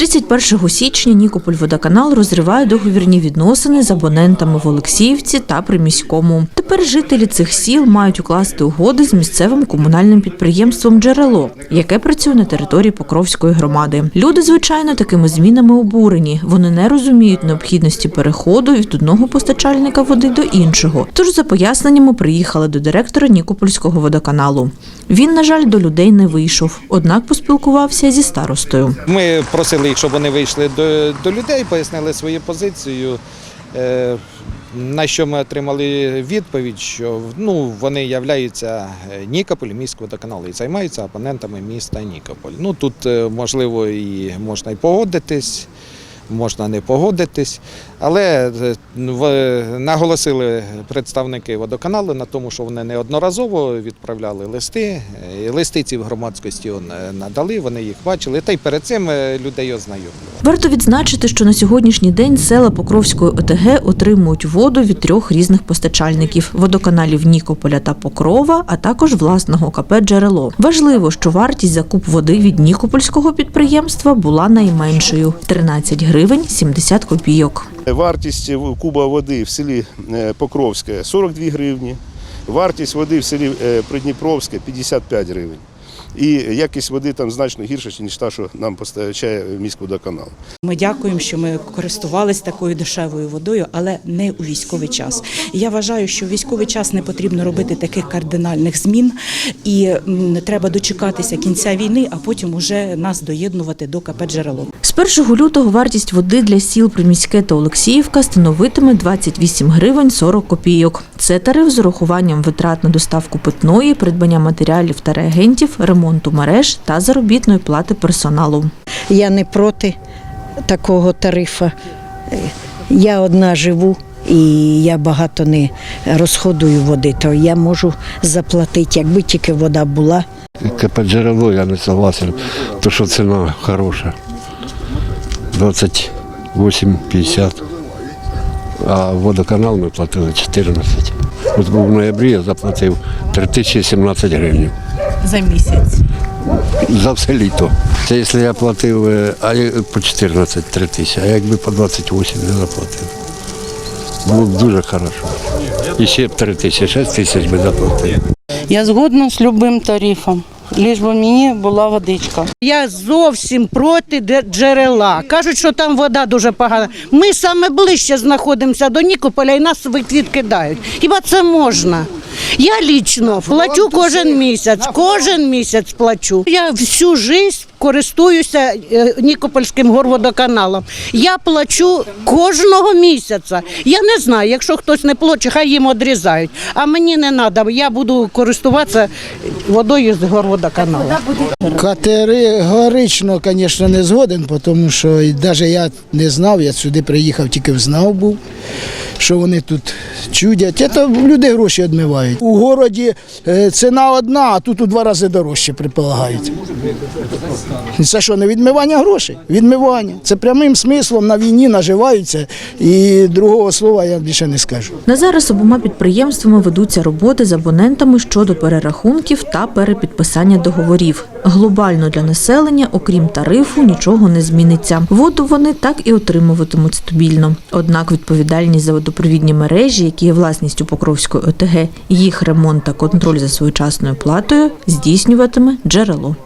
31 січня Нікополь-Водоканал розриває договірні відносини з абонентами в Олексіївці та Приміському. Тепер жителі цих сіл мають укласти угоди з місцевим комунальним підприємством Джерело, яке працює на території Покровської громади. Люди, звичайно, такими змінами обурені. Вони не розуміють необхідності переходу від одного постачальника води до іншого. Тож за поясненнями приїхали до директора Нікопольського водоканалу. Він, на жаль, до людей не вийшов, однак поспілкувався зі старостою. Ми просили їх, б вони вийшли до, до людей, пояснили свою позицію. Е, на що ми отримали відповідь, що ну, вони являються е, Нікополь, міського водоканалу і займаються опонентами міста Нікополь. Ну, тут, е, можливо, і можна і погодитись, можна не погодитись, але е, в- наголосили представники водоканалу на тому, що вони неодноразово відправляли листи. е, і Листи ці в громадськості е, надали, вони їх бачили, та й перед цим людей ознайомили. Варто відзначити, що на сьогоднішній день села Покровської ОТГ отримують воду від трьох різних постачальників водоканалів Нікополя та Покрова, а також власного КП Джерело. Важливо, що вартість закуп води від Нікопольського підприємства була найменшою 13 гривень 70 копійок. Вартість куба води в селі е, Покровське 42 гривні, вартість води в селі е, Придніпровське 55 гривень. І якість води там значно гірша, ніж та, що нам постачає міськводоканал. Ми дякуємо, що ми користувалися такою дешевою водою, але не у військовий час. Я вважаю, що в військовий час не потрібно робити таких кардинальних змін, і треба дочекатися кінця війни, а потім уже нас доєднувати до КП джерело. З 1 лютого вартість води для сіл Приміське та Олексіївка становитиме 28 гривень 40 копійок. Це тариф з урахуванням витрат на доставку питної, придбання матеріалів та реагентів, ремонту мереж та заробітної плати персоналу. Я не проти такого тарифа. Я одна живу і я багато не розходую води, то я можу заплатити, якби тільки вода була. КП джерело я не согласен, то що ціна хороша. 28,50. А водоканал ми платили 14. От був в ноябрі я заплатив 3017 гривень За місяць. за все літо. Це якщо я платив е, а я- по 14 3 тисячі, а якби по 28 не заплатив. Було б дуже добре. І ще б 3 тисячі, 6 тисяч би заплатив. Я згодна з любим тарифом, лиш би мені була водичка. Я зовсім проти джерела. Кажуть, що там вода дуже погана. Ми саме ближче знаходимося до Нікополя і нас відкидають. Хіба це можна? Я лічно плачу кожен місяць, кожен місяць плачу. Я всю життя користуюся е, Нікопольським горводоканалом. Я плачу кожного місяця. Я не знаю, якщо хтось не плаче, хай їм відрізають. А мені не треба, я буду користуватися водою з горводоканалу. Категорично, звісно, не згоден, тому що навіть я не знав, я сюди приїхав, тільки взнав був, що вони тут чудять. Це люди гроші відмивають. У городі е, ціна одна, а тут у два рази дорожче приполагають. Це що, не відмивання грошей? Відмивання. Це прямим смислом на війні наживаються, і другого слова я більше не скажу. На зараз обома підприємствами ведуться роботи з абонентами щодо перерахунків та перепідписання договорів. Глобально для населення, окрім тарифу, нічого не зміниться. Воду вони так і отримуватимуть стабільно. Однак відповідальність за водопровідні мережі, які є власністю Покровської ОТГ, їх ремонт та контроль за своєчасною платою здійснюватиме джерело.